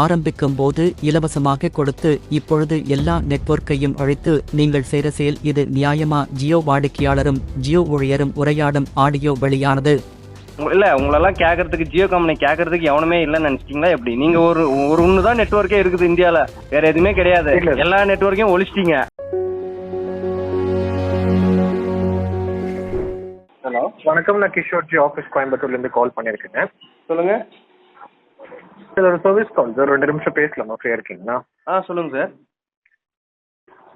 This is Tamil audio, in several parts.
ஆரம்பிக்கும் போது இலவசமாக கொடுத்து இப்பொழுது எல்லா நெட்வொர்க்கையும் அழித்து நீங்கள் செய்த செயல் இது நியாயமா? ஜியோ வாடிக்கையாளரும் ஜியோ ஊழியரும் உரையாடும் ஆடியோ வெளியானது. இல்ல உங்களெல்லாம் கேட்கறதுக்கு ஜியோ கம்பெனி கேட்கறதுக்கு எவனுமே இல்லைன்னு நினைச்சிட்டீங்களா எப்படி? நீங்க ஒரு ஒரு ஒன்று தான் நெட்ஒர்க்கே இருக்குது இந்தியால. வேற எதுவுமே கிடையாது. எல்லா நெட்ஒர்க்கையும் ஒழிச்சிட்டீங்க. ஹலோ. வணக்கம் நான் கிஷோர் ஜி ஆஃபீஸ் கோயம்புத்தூர்ல இருந்து கால் பண்ணியிருக்கேங்க சொல்லுங்க. இது ஒரு சர்வீஸ் கால் சார் ரெண்டு நிமிஷம் பேசலாமா? ஃப்ரீயா இருக்கீங்களா? ஆ சொல்லுங்க சார்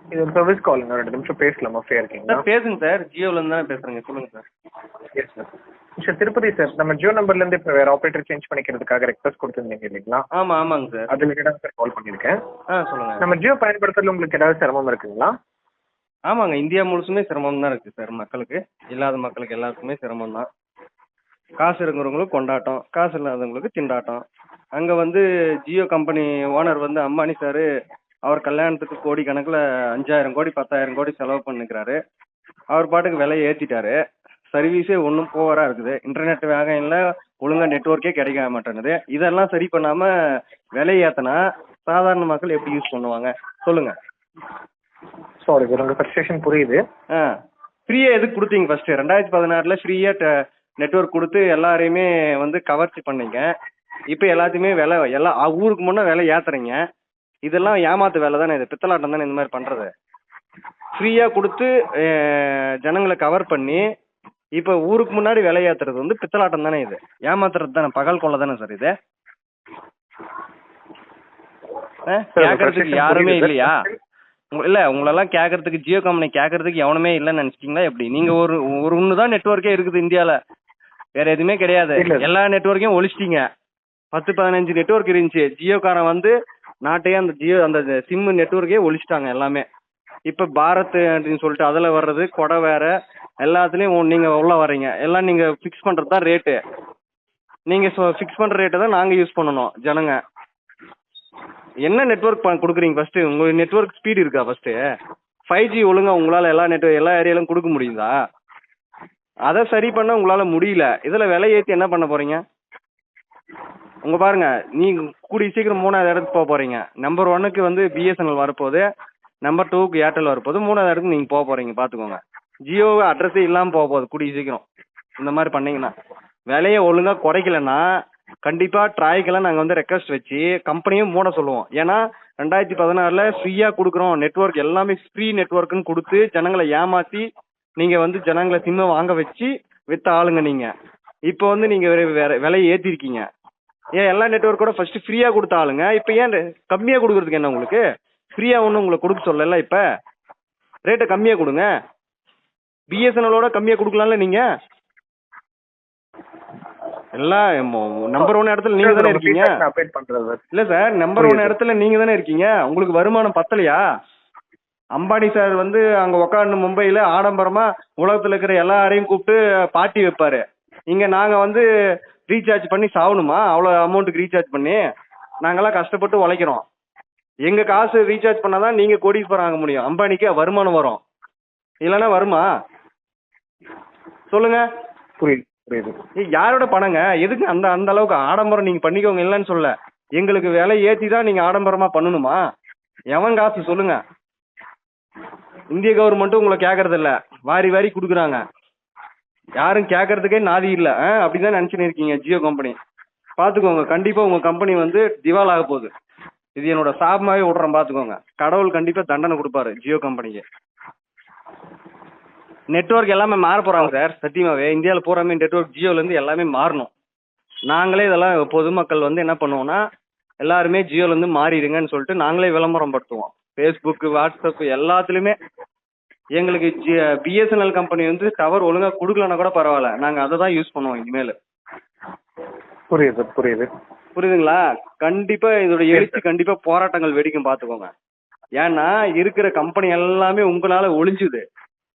இது ஒரு சர்வீஸ் காலுங்க ரெண்டு நிமிஷம் பேசலாமா? ஃப்ரீயா இருக்கீங்களா? சார் பேசுங்க சார் ஜியோல இருந்து தானே பேசுறேங்க. சொல்லுங்க sir yes sir sir Tirupati sir நம்ம ஜியோ நம்பர்ல இருந்து இப்போ வேற ஆப்ரேட்டர் சேஞ்ச் பண்ணிக்கிறதுக்காக ரெக்வஸ்ட் கொடுத்துருந்தீங்க இல்லைங்களா? ஆமா ஆமாங்க சார் அது ரிலேட்டடாக சார் கால் பண்ணியிருக்கேன். ஆ சொல்லுங்க. நம்ம ஜியோ பயன்படுத்துறதுல உங்களுக்கு ஏதாவது சிரமம் இருக்குங்களா? ஆமாங்க இந்தியா முழுசுமே சிரமம் தான் இருக்கு சார் மக்களுக்கு இல்லாத மக்களுக்கு எல்லாருக்குமே சிரமம் தான். காசு இருக்கிறவங்களுக்கு கொண்டாட்டம் காசு இல்லாதவங்களுக்கு திண்டாட்டம். அங்க வந்து ஜியோ கம்பெனி ஓனர் வந்து அம்பானி சார் அவர் கல்யாணத்துக்கு கோடி கணக்குல அஞ்சாயிரம் கோடி பத்தாயிரம் கோடி செலவு பண்ணிக்கிறாரு. அவர் பாட்டுக்கு விலையை ஏத்திட்டாரு. சர்வீஸே ஒன்றும் போவரா இருக்குது. இன்டர்நெட் வேகம் இல்லை ஒழுங்கா நெட்ஒர்க்கே கிடைக்க மாட்டேங்குது. இதெல்லாம் சரி பண்ணாம விலையை ஏத்தனா சாதாரண மக்கள் எப்படி யூஸ் பண்ணுவாங்க? சொல்லுங்க. சாரி சார் உங்க ஃப்ரஸ்ட்ரேஷன் புரியுது. ஆ. ஃப்ரீயா எதுக்கு கொடுத்தீங்க ஃபர்ஸ்ட் ரெண்டாயிரத்தி பதினாறுல ஃப்ரீயா நெட்வொர்க் கொடுத்து எல்லாரையுமே வந்து கவர்ச்சி பண்ணீங்க. இப்போ எல்லாத்தையுமே விலை எல்லா அ, ஊருக்கு முன்னே விலை ஏத்துறீங்க. இதெல்லாம் ஏமாத்து வேலை தானே இது? பித்தலாட்டம் தானே இந்த மாதிரி பண்றது? ஃப்ரீயா கொடுத்து ஜனங்களை கவர் பண்ணி இப்போ ஊருக்கு முன்னாடி விலை ஏத்துறது வந்து பித்தலாட்டம் தானே இது? ஏமாத்துறது தானே? பகல் கொள்ள தானே சார் இது? frustration யாருமே. இல்லையா? இல்ல உங்களெல்லாம் கேட்கறதுக்கு ஜியோ கம்பெனி கேட்கறதுக்கு எவனுமே இல்லைன்னு நினைச்சிட்டீங்களா எப்படி? நீங்க ஒரு ஒரு ஒன்று தான் நெட்ஒர்க்கே இருக்குது இந்தியால. வேற எதுவுமே கிடையாது. எல்லா நெட்ஒர்க்கையும் ஒழிச்சிட்டீங்க. பத்து பதினஞ்சு நெட்ஒர்க் இருந்துச்சு. ஜியோக்காரன் வந்து நாட்டையே அந்த ஜியோ அந்த சிம்மு நெட்ஒர்க்கே ஒழிச்சிட்டாங்க எல்லாமே. இப்ப பாரத் அப்படின்னு சொல்லிட்டு அதுல வர்றது கொடை வேற எல்லாத்துலயும் உ- நீங்க உள்ள வர்றீங்க. எல்லாம் நீங்க ஃபிக்ஸ் பண்றது தான் ரேட்டு நீங்க ஃபிக்ஸ் பண்ற ரேட்டை தான் நாங்க யூஸ் பண்ணணும் ஜனங்க. என்ன நெட்ஒர்க் கொடுக்குறீங்க ஃபர்ஸ்ட் உங்க நெட்ஒர்க் ஸ்பீடு இருக்கா ஃபர்ஸ்ட் ஃபைவ் ஜி ஒழுங்கா உங்களால எல்லா நெட் எல்லா ஏரியாலும் கொடுக்க முடியுதா? அதை சரி பண்ண உங்களால முடியல. இதுல விலை ஏத்தி என்ன பண்ண போறீங்க? உங்க பாருங்க நீங்க கூடிய சீக்கிரம் மூணாவது இடத்துக்கு போக போறீங்க. நம்பர் ஒன்னுக்கு வந்து பிஎஸ்என்எல் வரப்போகுது. நம்பர் டூக்கு ஏர்டெல் வரப்போகுது. மூணாவது இடத்துக்கு நீங்க போக போறீங்க பாத்துக்கோங்க. ஜியோ அட்ரஸே இல்லாம போக போகுது கூடிய சீக்கிரம். இந்த மாதிரி பண்ணீங்கன்னா. விலையை ஒழுங்கா குறைக்கலன்னா கண்டிப்பா ட்ராய்க்கெல்லாம் நாங்க வந்து ரெக்வஸ்ட் வச்சு கம்பெனியும் மூட சொல்லுவோம். ஏன்னா ரெண்டாயிரத்தி பதினாறுல ஃப்ரீயா கொடுக்குறோம். நெட்வொர்க் எல்லாமே ஃப்ரீ நெட்ஒர்க்குன்னு கொடுத்து ஜனங்களை ஏமாத்தி நீங்க வந்து ஜனங்களை சிம்மை வாங்க வச்சு வித்த ஆளுங்க நீங்க. இப்போ வந்து நீங்க வேற விலையை ஏத்திருக்கீங்க. ஏன் எல்லா நெட்வொர்க்கோட ஃபர்ஸ்ட் ஃப்ரீயா கொடுத்த ஆளுங்க? இப்போ ஏன் கம்மியா கொடுக்கறதுக்கு என்ன உங்களுக்கு? ஃப்ரீயா ஒன்றும் உங்களுக்கு கொடுக்க சொல்லல இப்ப. ரேட்டை கம்மியா கொடுங்க. பிஎஸ்என்எலோட கம்மியா கொடுக்கலாம்ல நீங்க? எல்லாம் நம்பர் ஒன் இடத்துல நீங்க தானே இருக்கீங்க? இல்ல சார் நம்பர் ஒன். இடத்துல நீங்க தானே இருக்கீங்க? உங்களுக்கு வருமானம் பத்தலையா? அம்பானி சார் வந்து அங்க உட்காந்து மும்பையில ஆடம்பரமா உலகத்துல இருக்கிற எல்லாரையும் கூப்பிட்டு பார்ட்டி வைப்பாரு. இங்க நாங்க வந்து ரீசார்ஜ் பண்ணி சாவணுமா? அவ்வளவு அமௌண்ட்டுக்கு ரீசார்ஜ் பண்ணி? நாங்கெல்லாம் கஷ்டப்பட்டு உழைக்கிறோம். எங்க காசு ரீசார்ஜ் பண்ணாதான் நீங்க கோடீஸ்வரம் ஆக முடியும். அம்பானிக்கு வருமானம் வரும். இல்லைன்னா வருமா? சொல்லுங்க. புரியுது புரியுது. யாரோட பணங்க? எதுக்கு அந்த அந்த அளவுக்கு ஆடம்பரம் நீங்க பண்ணிக்கோங்க இல்லைன்னு சொல்ல. எங்களுக்கு விலை ஏத்தி தான் நீங்க ஆடம்பரமா பண்ணணுமா? எவன் காசு? சொல்லுங்க. இந்திய கவர்மெண்ட்டும் உங்களை கேக்குறது இல்ல வாரி வாரி குடுக்குறாங்க. யாரும் கேட்கறதுக்கே நாதி இல்ல. அப்படின்னு அப்படிதான் நினைச்சுன்னு இருக்கீங்க ஜியோ கம்பெனி பாத்துக்கோங்க கண்டிப்பா உங்க கம்பெனி வந்து திவால் ஆக போகுது. இது என்னோட சாபமாவே விடுறேன் பாத்துக்கோங்க. கடவுள் கண்டிப்பா தண்டனை கொடுப்பாரு ஜியோ கம்பெனிக்கு நெட்வொர்க் எல்லாமே மாற போறாங்க சார் சத்தியமாவே. இந்தியாவில் பூராமே நெட்வொர்க் ஜியோல இருந்து எல்லாமே மாறணும். நாங்களே இதெல்லாம் பொதுமக்கள் வந்து என்ன பண்ணுவோம்னா எல்லாருமே ஜியோல இருந்து மாறிடுங்கன்னு சொல்லிட்டு நாங்களே விளம்பரம் படுத்துவோம். ஃபேஸ்புக் வாட்ஸ்அப் எல்லாத்துலயுமே எங்களுக்கு பிஎஸ்என்எல் கம்பெனி வந்து டவர் ஒழுங்கா கொடுக்கலன்னா கூட பரவாயில்ல. நாங்க அதை தான் யூஸ் பண்ணுவோம் இனிமேல். புரியுது புரியுது. புரியுதுங்களா? கண்டிப்பா இதோட எழுச்சி கண்டிப்பா போராட்டங்கள் வெடிக்கும் பாத்துக்கோங்க. ஏன்னா இருக்கிற கம்பெனி எல்லாமே உங்களால ஒளிஞ்சுது.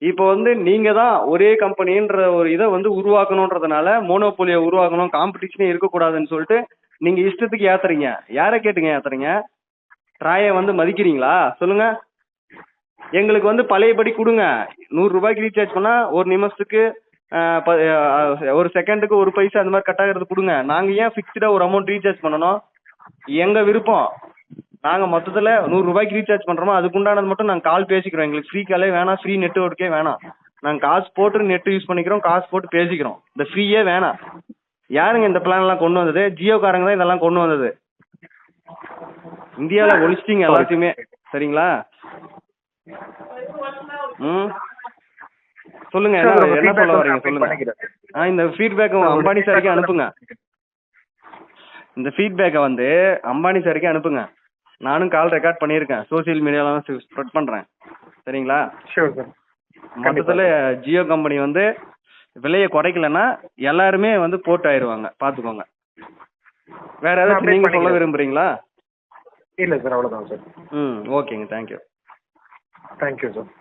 இப்போ வந்து நீங்க தான் ஒரே கம்பெனின்ற ஒரு இதை வந்து உருவாக்கணுன்றதுனால மோனோபோலியை உருவாக்கணும் காம்படிஷனே இருக்கக்கூடாதுன்னு சொல்லிட்டு நீங்க இஷ்டத்துக்கு ஏத்துறீங்க. யாரை கேட்டுங்க ஏத்துறீங்க? ட்ராயை வந்து மதிக்கிறீங்களா? சொல்லுங்க. எங்களுக்கு வந்து பழையபடி கொடுங்க. நூறு ரூபாய்க்கு ரீசார்ஜ் பண்ணா ஒரு நிமிஷத்துக்கு ப- ஒரு செகண்டுக்கு ஒரு பைசா அந்த மாதிரி கட் ஆகிறது கொடுங்க. நாங்க ஏன் ஃபிக்ஸ்டாக ஒரு அமௌண்ட் ரீசார்ஜ் பண்ணணும்? எங்க விருப்பம். நாங்க மொத்தத்துல நூறு ரூபாய்க்கு ரீசார்ஜ் பண்றோமோ அதுக்குண்டானது மட்டும் நாங்க கால் பேசிக்கிறோம். எங்களுக்கு ஃப்ரீ காலே வேணாம் ஃப்ரீ நெட்ஒர்க்கே வேணாம். நாங்க காசு போட்டு நெட் யூஸ் பண்ணிக்கிறோம் காசு போட்டு பேசிக்கிறோம். இந்த ஃப்ரீயே வேணாம். யாருங்க இந்த பிளான் எல்லாம் கொண்டு வந்தது? ஜியோக்காரங்க தான் இதெல்லாம் கொண்டு வந்தது. இந்தியாவில் ஒழிச்சிட்டீங்க எல்லாத்தையுமே. சரிங்களா? ம். சொல்லுங்க என்ன சொல்ல வரீங்க சொல்லுங்க. ஆ இந்த ஃபீட்பேக் அம்பானி சாருக்கு அனுப்புங்க. இந்த ஃபீட்பேக்கை வந்து அம்பானி சாருக்கு அனுப்புங்க. நானும் கால் ரெக்கார்ட் பண்ணியிருக்கேன். சோஷியல் மீடியாலாம் ஸ்ப்ரெட் பண்றேன். சரிங்களா? ஷூர் சார் மொத்தத்துல ஜியோ கம்பெனி வந்து விலையை குறைக்கலன்னா எல்லாருமே வந்து போட்டு ஆயிருவாங்க. பாத்துக்கோங்க. வேற நான் ஏதாச்சும் update நீங்க சொல்ல. விரும்புறீங்களா? இல்லை சார் அவ்வளோதான் சார் ம் ஓகேங்க. Thank you thank you sir